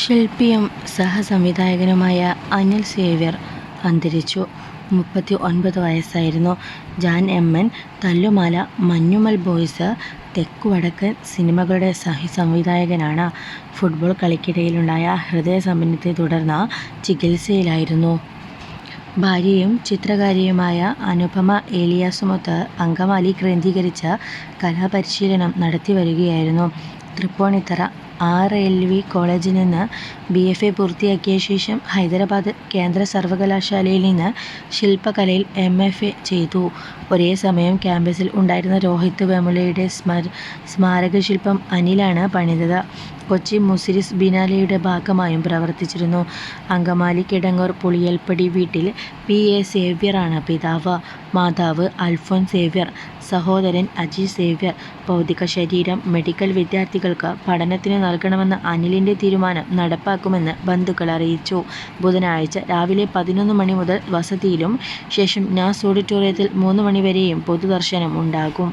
ശില്പിയും സഹസംവിധായകനുമായ Anil Xavier അന്തരിച്ചു. മുപ്പത്തി ഒൻപത് വയസ്സായിരുന്നു. Jan M. N. Thallumaala, Manjummel boys, തെക്കുവടക്കൻ സിനിമകളുടെ സഹസംവിധായകനാണ്. ഫുട്ബോൾ കളിക്കിടയിലുണ്ടായ ഹൃദയ സമ്പന്നത്തെ തുടർന്ന് ചികിത്സയിലായിരുന്നു. ഭാര്യയും ചിത്രകാരിയുമായ അനുപമ ഏലിയാസുമൊത്ത് അങ്കമാലി കേന്ദ്രീകരിച്ച കലാപരിശീലനം നടത്തിവരികയായിരുന്നു. തൃപ്പൂണിത്തുറ ആർ. എൽ. വി. കോളേജിൽ നിന്ന് ബി. എഫ്. എ. പൂർത്തിയാക്കിയ ശേഷം ഹൈദരാബാദ് കേന്ദ്ര സർവകലാശാലയിൽ നിന്ന് ശില്പകലയിൽ എം. എഫ്. എ. ചെയ്തു. ഒരേ സമയം ക്യാമ്പസിൽ ഉണ്ടായിരുന്ന രോഹിത് വേമുലയുടെ സ്മാരകശില്പം അനിലാണ് പണിതത്. കൊച്ചി മുസിരിസ് ബിനാലയുടെ ഭാഗമായും പ്രവർത്തിച്ചിരുന്നു. അങ്കമാലി കിടങ്ങൂർ പുളിയൽപ്പടി വീട്ടിൽ പി. എ. സേവ്യറാണ് പിതാവ്. മാതാവ് അൽഫോൻ സേവ്യർ. സഹോദരൻ അജി സേവ്യർ. ഭൗതിക ശരീരം മെഡിക്കൽ വിദ്യാർത്ഥികൾക്ക് പഠനത്തിന് നൽകണമെന്ന അനിലിന്റെ തീരുമാനം നടപ്പാക്കുമെന്ന് ബന്ധുക്കൾ അറിയിച്ചു. ബുധനാഴ്ച രാവിലെ പതിനൊന്ന് മണി മുതൽ വസതിയിലും ശേഷം നാസ് ഓഡിറ്റോറിയത്തിൽ മൂന്ന് മണിവരെയും പൊതുദർശനം ഉണ്ടാകും.